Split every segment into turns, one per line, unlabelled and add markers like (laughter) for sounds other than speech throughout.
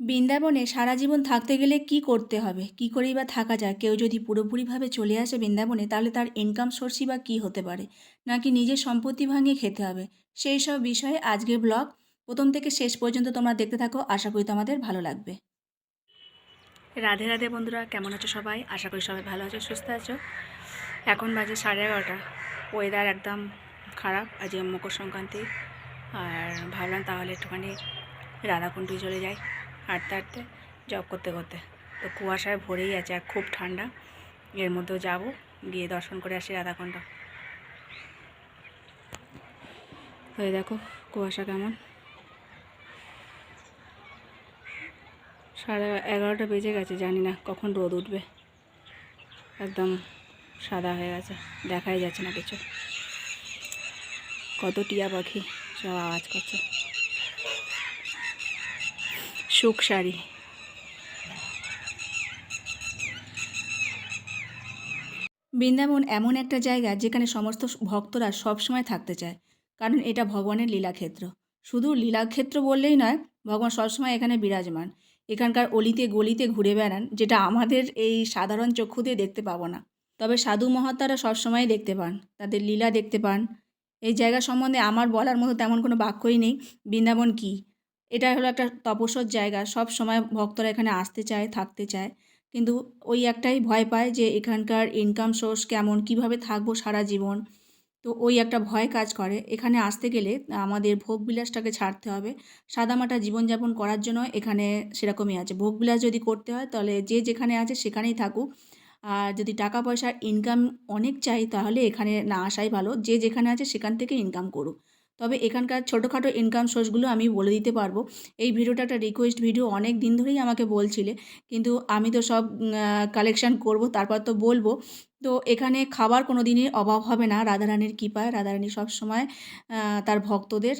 বৃন্দাবনে সারা জীবন থাকতে গেলে কি করতে হবে? কি করেই বা থাকা যায়? কেউ যদি পুরোপুরিভাবে চলে আসে বৃন্দাবনে, তাহলে তার ইনকাম সোর্সই বা কী হতে পারে? নাকি নিজের সম্পত্তি ভাঙিয়ে খেতে হবে? সেই সব বিষয়ে আজকের ব্লগ প্রথম থেকে শেষ পর্যন্ত তোমরা দেখতে থাকো। আশা করি তোমাদের ভালো লাগবে। রাধে রাধে বন্ধুরা, কেমন আছো সবাই? আশা করি সবাই ভালো আছো, সুস্থ আছো। এখন বাজে সাড়ে এগারোটা। ওয়েদার একদম খারাপ, আজকে মকর সংক্রান্তি। আর ভাবলাম তাহলে একটুখানি রাধাকুণ্ডে চলে যাই। হাঁটতে হাঁটতে, জব করতে করতে। তো কুয়াশায় ভরেই আছে আর খুব ঠান্ডা। এর মধ্যেও যাব, গিয়ে দর্শন করে আসি রাধাকুণ্ড হয়ে দেখো, কুয়াশা কেমন। সাড়ে এগারোটা বেজে গেছে, জানি না কখন রোদ উঠবে। একদম সাদা হয়ে গেছে, দেখাই যাচ্ছে না কিছু। কত টিয়া পাখি সব আওয়াজ করছে। সুখ শাড়ি বৃন্দাবন এমন একটা জায়গা যেখানে সমস্ত ভক্তরা সবসময় থাকতে চায়, কারণ এটা ভগবানের লীলাক্ষেত্র। শুধু লীলাক্ষেত্র বললেই নয়, ভগবান সবসময় এখানে বিরাজমান। এখানকার অলিতে গলিতে ঘুরে বেড়ান, যেটা আমাদের এই সাধারণ চক্ষু দিয়ে দেখতে পাবো না। তবে সাধু মহাত্মারা সবসময় দেখতে পান, তাদের লীলা দেখতে পান। এই জায়গা সম্বন্ধে আমার বলার মতো তেমন কোনো বাক্যই নেই। বৃন্দাবন কী? এটা হলো একটা তপস্যর জায়গা। সব সময় ভক্তরা এখানে আসতে চায়, থাকতে চায়। কিন্তু ওই একটাই ভয় পায় যে এখানকার ইনকাম সোর্স কেমন, কীভাবে থাকব সারা জীবন। তো ওই একটা ভয় কাজ করে। এখানে আসতে গেলে আমাদের ভোগবিলাসটাকে ছাড়তে হবে। সাদামাটা জীবনযাপন করার জন্য এখানে সেরকমই আছে। ভোগবিলাস যদি করতে হয় তাহলে যে যেখানে আছে সেখানেই থাকুক। আর যদি টাকা পয়সার ইনকাম অনেক চাই তাহলে এখানে না আসাই ভালো। যে যেখানে আছে সেখান থেকে ইনকাম করুক। তবে এখানকার ছোটোখাটো ইনকাম সোর্সগুলো আমি বলে দিতে পারব। এই ভিডিওটা একটা রিকোয়েস্ট ভিডিও অনেক দিন ধরেই আমাকে বলছিলে, কিন্তু আমি তো সব কালেকশান করব, তারপর তো বলব। তো এখানে খাবার কোনো দিনই অভাব হবে না, রাধারানীর কৃপায়, রাধারানী সবসময় তার ভক্তদের।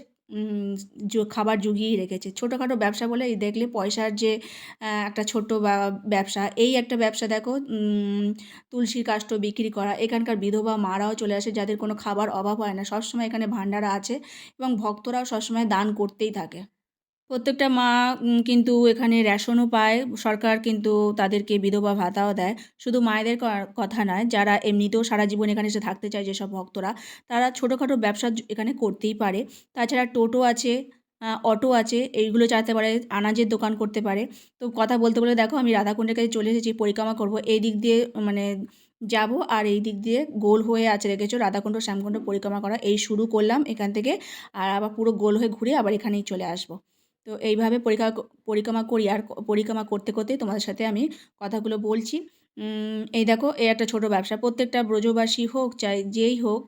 খাবার জুগিয়েই রেখেছে। ছোটোখাটো ব্যবসা বলে এই দেখলে পয়সার যে একটা ছোট ব্যবসা, এই একটা ব্যবসা দেখো তুলসীর কাষ্ট বিক্রি করা, এখানকার বিধবা মারাও চলে আসে যাদের কোনো খাবার অভাব হয় না। সবসময় এখানে ভাণ্ডারা আছে এবং ভক্তরাও সবসময় দান করতেই থাকে। প্রত্যেকটা মা কিন্তু এখানে রেশনও পায়। সরকার কিন্তু তাদেরকে বিধবা ভাতাও দেয়। শুধু মায়েদের কথা নয়, যারা এমনিতেও সারা জীবন এখানে এসে থাকতে চায় যেসব ভক্তরা, তারা ছোটোখাটো ব্যবসা এখানে করতেই পারে। তাছাড়া টোটো আছে অটো আছে, এইগুলো চালাতে পারে, আনাজের দোকান করতে পারে। তো কথা বলতে বলে, দেখো, আমি রাধাকুণ্ডের কাছে চলে এসেছি, পরিক্রমা করব। এই দিক দিয়ে মানে যাব আর এই দিক দিয়ে গোল হয়ে আছে রেখেছো রাধাকুণ্ড, শ্যামকুণ্ড পরিক্রমা করা, এই শুরু করলাম এখান থেকে। আর আবার পুরো গোল হয়ে ঘুরে আবার এখানেই চলে আসব। তো এইভাবে পরিকা, পরিক্রমা করি আর পরিক্রমা করতে করতে তোমাদের সাথে আমি কথাগুলো বলছি। এই দেখো, এই একটা ছোটো ব্যবসা। প্রত্যেকটা ব্রজবাসী হোক, চাই যেই হোক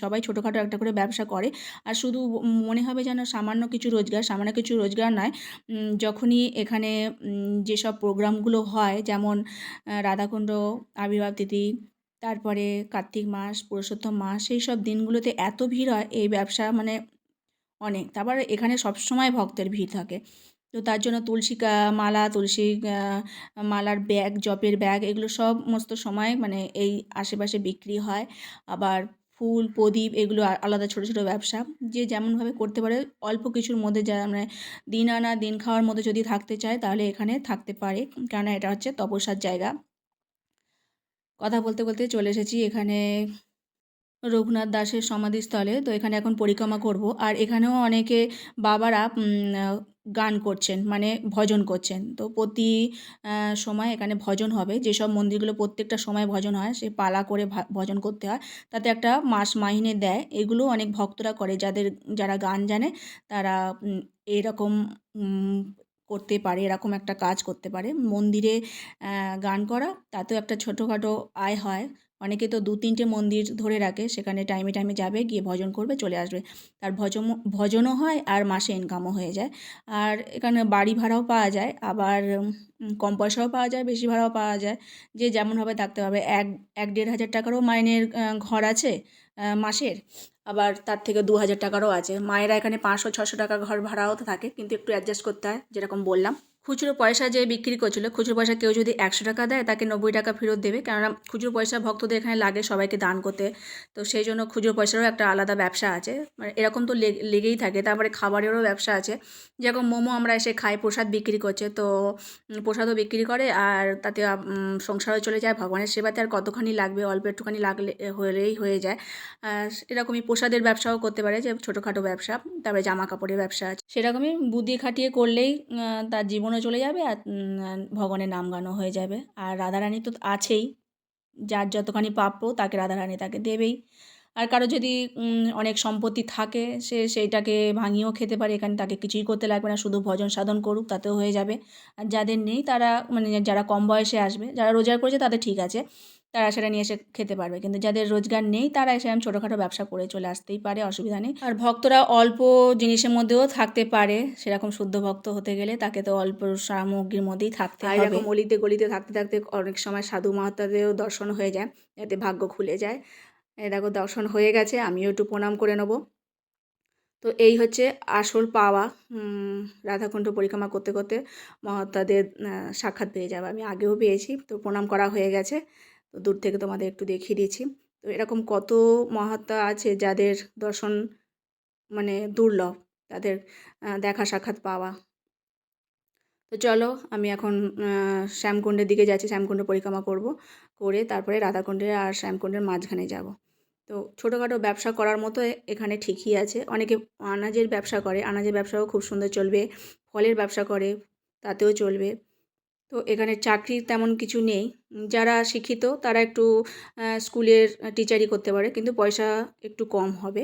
সবাই ছোটোখাটো একটা করে ব্যবসা করে। আর শুধু মনে হবে যেন সামান্য কিছু রোজগার, সামান্য কিছু রোজগার নয় যখনই এখানে যেসব প্রোগ্রামগুলো হয়, যেমন রাধাকুণ্ড, আবির্ভাব তিথি, তারপরে কার্তিক মাস, পুরুষোত্তম মাস সেই সব দিনগুলোতে এত ভিড় হয়, এই ব্যবসা মানে অনেক। তারপর এখানে সবসময় ভক্তের ভিড় থাকে। তো তার জন্য তুলসী মালা, তুলসী মালার ব্যাগ, জপের ব্যাগ, এগুলো সমস্ত সময় মানে এই আশেপাশে বিক্রি হয়। আবার ফুল, প্রদীপ এগুলো আলাদা ছোটো ছোটো ব্যবসা। যে যেমনভাবে করতে পারে, অল্প কিছুর মধ্যে যা মানে দিন আনা, দিন খাওয়ার মধ্যে যদি থাকতে চায়, তাহলে এখানে থাকতে পারে। কেননা এটা হচ্ছে তপস্যার জায়গা। কথা বলতে বলতে চলে এসেছি এখানে রঘুনাথ দাসের সমাধিস্থলে। তো এখানে এখন পরিক্রমা করব। আর এখানেও অনেকে বাবারা গান করছেন মানে ভজন করছেন। তো প্রতি সময় এখানে ভজন হবে। যেসব মন্দিরগুলো প্রত্যেকটা সময় ভজন হয়, সে পালা করে ভজন করতে হয়। তাতে একটা মাস মাহিনে দেয়। এগুলো অনেক ভক্তরা করে। যাদের, যারা গান জানে, তারা এরকম করতে পারে, এরকম একটা কাজ করতে পারে। মন্দিরে গান করা, তাতেও একটা ছোটোখাটো আয় হয়। অনেকে তো দু তিনটে মন্দির ধরে রাখে, সেখানে টাইমে টাইমে যাবে, গিয়ে ভজন করবে, চলে আসবে। তার ভজন ভজনও হয় আর মাসে ইনকামও হয়ে যায়। আর এখানে বাড়ি ভাড়াও পাওয়া যায়, আবার কম পয়সাও পাওয়া যায়, বেশি ভাড়াও পাওয়া যায়। যে যেমনভাবে থাকতে হবে এক এক দেড় হাজার টাকারও মাইনের ঘর আছে মাসের। আবার তার থেকে দু হাজার টাকারও আছে। মায়েরা এখানে পাঁচশো, ছশো টাকা ঘর ভাড়াও তো থাকে, কিন্তু একটু অ্যাডজাস্ট করতে হয়, যেরকম বললাম। খুচরো পয়সা যে বিক্রি করছিল, খুচরো পয়সা কেউ যদি একশো টাকা দেয়, তাকে নব্বই টাকা ফেরত দেবে। কেননা খুচরো পয়সা ভক্তদের এখানে লাগে সবাইকে দান করতে। তো সেই জন্য খুচরো পয়সারও একটা আলাদা ব্যবসা আছে। মানে এরকম তো লেগ- লেগেই থাকে। তারপরে খাবারেরও ব্যবসা আছে। যেরকম মোমো আমরা এসে খাই, প্রসাদ বিক্রি করছে, তো প্রসাদও বিক্রি করে আর তাতে সংসারও চলে যায়। ভগবানের সেবাতে আর কতখানি লাগবে, অল্প একটুখানি লাগলে হলেই হয়ে যায়। এরকমই প্রসাদের ব্যবসাও করতে পারে, যে ছোটোখাটো ব্যবসা। তারপরে জামা কাপড়ের ব্যবসা আছে। সেরকমই বুদ্ধি খাটিয়ে করলেই তার তার জীবনও চলে যাবে আর ভগবানের নাম গানও হয়ে যাবে। আর রাধারানী তো আছেই, যার যতখানি প্রাপ্য তাকে রাধারানী তাকে দেবেই। আর কারও যদি অনেক সম্পত্তি থাকে, সে সেইটাকে ভাঙিয়েও খেতে পারে, এখানে তাকে কিছুই করতে লাগবে না, শুধু ভজন সাধন করুক, তাতেও হয়ে যাবে। আর যাদের নেই তারা মানে যারা কম বয়সে আসবে, যারা রোজগার করেছে তাদের ঠিক আছে। তারা সেটা নিয়ে এসে খেতে পারবে। কিন্তু যাদের রোজগার নেই তারা এসে আমি ছোটোখাটো ব্যবসা করে চলে আসতেই পারে অসুবিধা নেই। আর ভক্তরা অল্প জিনিসের মধ্যেও থাকতে পারে সেরকম শুদ্ধ ভক্ত হতে গেলে তাকে তো অল্প সামগ্রীর মধ্যেই থাকতে হয় এরকম অলিতে গলিতে থাকতে থাকতে অনেক সময় সাধু মহাত্মাদেরও দর্শন হয়ে যায় যাতে ভাগ্য খুলে যায়। এই দেখো দর্শন হয়ে গেছে আমিও একটু প্রণাম করে নেব। তো এই হচ্ছে আসল পাওয়া রাধাকুণ্ড পরিক্রমা করতে করতে মহাত্মাদের সাক্ষাৎ পেয়ে যাবে। আমি আগেও পেয়েছি তো প্রণাম করা হয়ে গেছে। তো দূর থেকে তোমাদের একটু দেখিয়ে দিচ্ছি তো এরকম কত মহাত্মা আছে যাদের দর্শন মানে দুর্লভ, তাদের দেখা সাক্ষাৎ পাওয়া। তো চলো আমি এখন শ্যামকুণ্ডের দিকে যাচ্ছি শ্যামকুণ্ড পরিক্রমা করব, করে তারপরে রাধাকুণ্ডে আর শ্যামকুণ্ডের মাঝখানে যাব। তো ছোটোখাটো ব্যবসা করার মতো এখানে ঠিকই আছে। অনেকে আনাজের ব্যবসা করে, আনাজের ব্যবসাও খুব সুন্দর চলবে, ফলের ব্যবসা করে, তাতেও চলবে। তো এখানে চাকরি তেমন কিছু নেই। যারা শিক্ষিত তারা একটু স্কুলের টিচারই করতে পারে, কিন্তু পয়সা একটু কম হবে।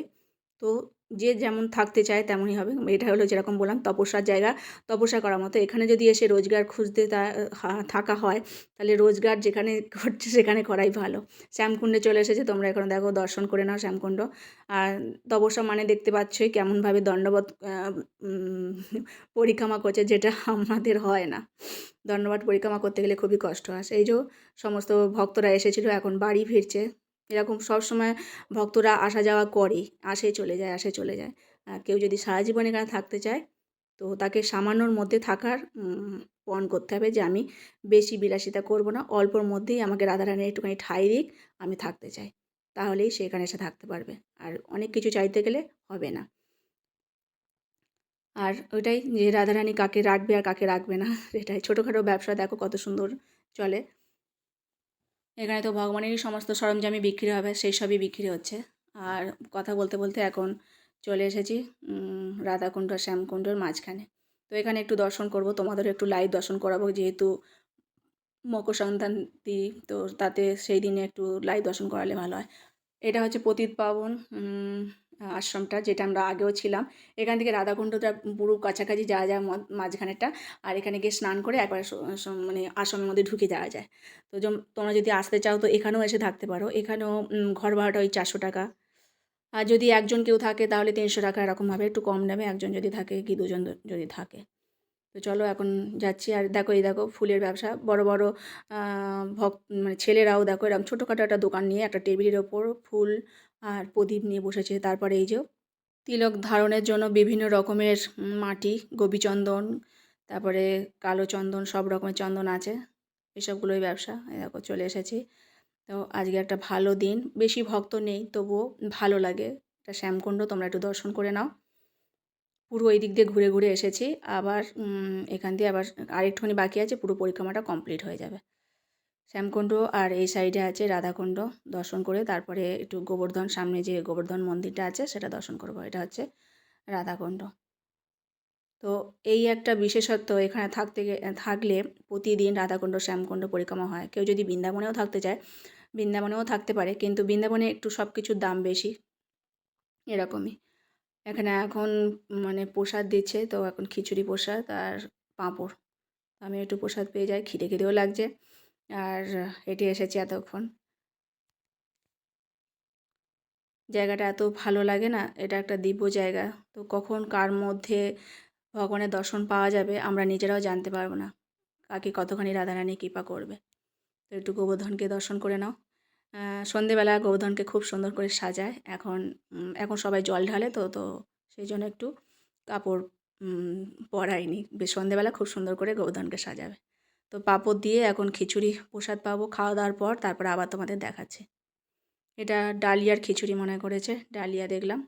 তো যে যেমন থাকতে চায় তেমনই হবে। এটা হলো যেরকম বললাম তপস্যার জায়গা। তপস্যা করার মতো। এখানে যদি এসে রোজগার খুঁজতে থাকা হয়, তাহলে রোজগার যেখানে করছে সেখানে করাই ভালো। শ্যামকুণ্ডে চলে এসেছে, তোমরা এখন দেখো, দর্শন করে নাও শ্যামকুণ্ড। আর তপস্যা মানে দেখতে পাচ্ছই কেমনভাবে দণ্ডবত পরিক্রমা করছে, যেটা আমাদের হয় না। দণ্ডবাট পরিক্রমা করতে গেলে খুবই কষ্ট হয়। সেই যে সমস্ত ভক্তরা এসেছিল, এখন বাড়ি ফিরছে। এরকম সব সময় ভক্তরা আসা যাওয়া করে আসে চলে যায়, আসে চলে যায়। কেউ যদি সারা জীবন এখানে থাকতে চায়, তো তাকে সামান্যর মধ্যে থাকার পণ করতে হবে যে আমি বেশি বিলাসিতা করব না, অল্পর মধ্যেই আমাকে রাধারানীর একটুখানি ঠাই দিক, আমি থাকতে চাই। তাহলেই সে এখানে এসে থাকতে পারবে। আর অনেক কিছু চাইতে গেলে হবে না। আর ওইটাই যে রাধারানী কাকে রাখবে আর কাকে রাখবে না, (laughs) এটাই। ছোটোখাটো ব্যবসা দেখো কত সুন্দর চলে। এখানে তো ভগবানেরই সমস্ত সরঞ্জামই বিক্রি হবে, সেই সবই বিক্রি হচ্ছে। আর কথা বলতে বলতে এখন চলে এসেছি রাধাকুণ্ড আর শ্যামকুণ্ডর মাঝখানে। তো এখানে একটু দর্শন করব তোমাদের একটু লাইভ দর্শন করাবো, যেহেতু মকর সংক্রান্তি তো তাতে সেই দিনে একটু লাইভ দর্শন করালে ভালো হয়। এটা হচ্ছে পতিত পাবন আশ্রমটা, যেটা আমরা আগেও ছিলাম। এখান থেকে রাধাকুণ্ডটা পুরো কাছাকাছি যাওয়া যায় মাঝখানেরটা। আর এখানে গিয়ে স্নান করে একবার মানে আশ্রমের মধ্যে ঢুকে যাওয়া যায়। তো তোমরা যদি আসতে চাও তো এখানেও এসে থাকতে পারো। এখানেও ঘর ভাড়াটা ওই চারশো টাকা। আর যদি একজন কেউ থাকে তাহলে তিনশো টাকা এরকমভাবে একটু কম নেবে। একজন যদি থাকে কি দুজন যদি থাকে। তো চলো এখন যাচ্ছি। আর দেখো, এই দেখো ফুলের ব্যবসা। বড় বড় ভক মানে ছেলেরাও দেখো এরকম ছোটোখাটো একটা দোকান নিয়ে একটা টেবিলের ওপর ফুল আর প্রদীপ নিয়ে বসেছে। তারপরে এই যে তিলক ধারণের জন্য বিভিন্ন রকমের মাটি গোপীচন্দন তারপরে কালো চন্দন, সব রকমের চন্দন আছে। এসবগুলোই ব্যবসা। দেখো, চলে এসেছি। তো আজকে একটা ভালো দিন। বেশি ভক্ত নেই, তবুও ভালো লাগে। এটা শ্যামকুণ্ড, তোমরা একটু দর্শন করে নাও। পুরো এই দিক দিয়ে ঘুরে ঘুরে এসেছি। আবার এখান দিয়ে আবার আরেকটুখানি বাকি আছে। পুরো পরিক্রমাটা কমপ্লিট হয়ে যাবে। শ্যামকুণ্ড আর এই সাইডে আছে রাধাকুণ্ড। দর্শন করে তারপরে একটু গোবর্ধন, সামনে যে গোবর্ধন মন্দিরটা আছে সেটা দর্শন করব। এটা হচ্ছে রাধাকুণ্ড। তো এই একটা বিশেষত্ব এখানে থাকতে থাকলে প্রতিদিন রাধাকুণ্ড, শ্যামকুণ্ড পরিক্রমা হয়। কেউ যদি বৃন্দাবনেও থাকতে চায়, বৃন্দাবনেও থাকতে পারে, কিন্তু বৃন্দাবনে একটু সব কিছুর দাম বেশি। এরকমই। এখানে এখন মানে প্রসাদ দিচ্ছে, তো এখন খিচুড়ি প্রসাদ আর পাঁপড়। আমি একটু প্রসাদ পেয়ে যাই, খিদে খিদেও লাগছে। আর হেঁটে এসেছি এতক্ষণ। জায়গাটা এত ভালো লাগে না, এটা একটা দিব্য জায়গা। তো কখন কার মধ্যে ভগবানের দর্শন পাওয়া যাবে আমরা নিজেরাও জানতে পারব না। কাকে কতখানি রাধারানী কৃপা করবে। তো একটু গোবর্ধনকে দর্শন করে নাও। সন্ধেবেলা গোবর্ধনকে খুব সুন্দর করে সাজায়। এখন এখন সবাই জল ঢালে তো তো সেই জন্য একটু কাপড় বেশ সন্ধেবেলা খুব সুন্দর করে গোবর্ধনকে সাজাবে। তো পাঁপড় দিয়ে এখন খিচুড়ি প্রসাদ পাবো খাওয়া দাওয়ার পর, তারপর আবার তোমাদের দেখাচ্ছি। এটা ডালিয়ার খিচুড়ি মনে করেছে, ডালিয়া দেখলাম।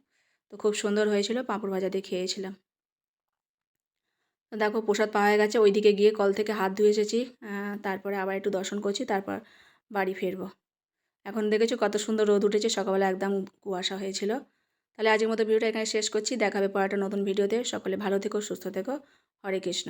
তো খুব সুন্দর হয়েছিল, পাঁপড় ভাজা দিয়ে খেয়েছিলাম। দেখো প্রসাদ পাওয়া গেছে, ওইদিকে গিয়ে কল থেকে হাত ধুয়ে এসেছি তারপরে আবার একটু দর্শন করছি, তারপর বাড়ি ফিরবো। এখন দেখেছ কত সুন্দর রোদ উঠেছে, সকালবেলা একদম কুয়াশা হয়েছিল। তাহলে আজকের মতো ভিডিওটা এখানে শেষ করছি, দেখাবে পর একটা নতুন ভিডিওতে। সকলে ভালো থেকো, সুস্থ থেকো। হরে কৃষ্ণ।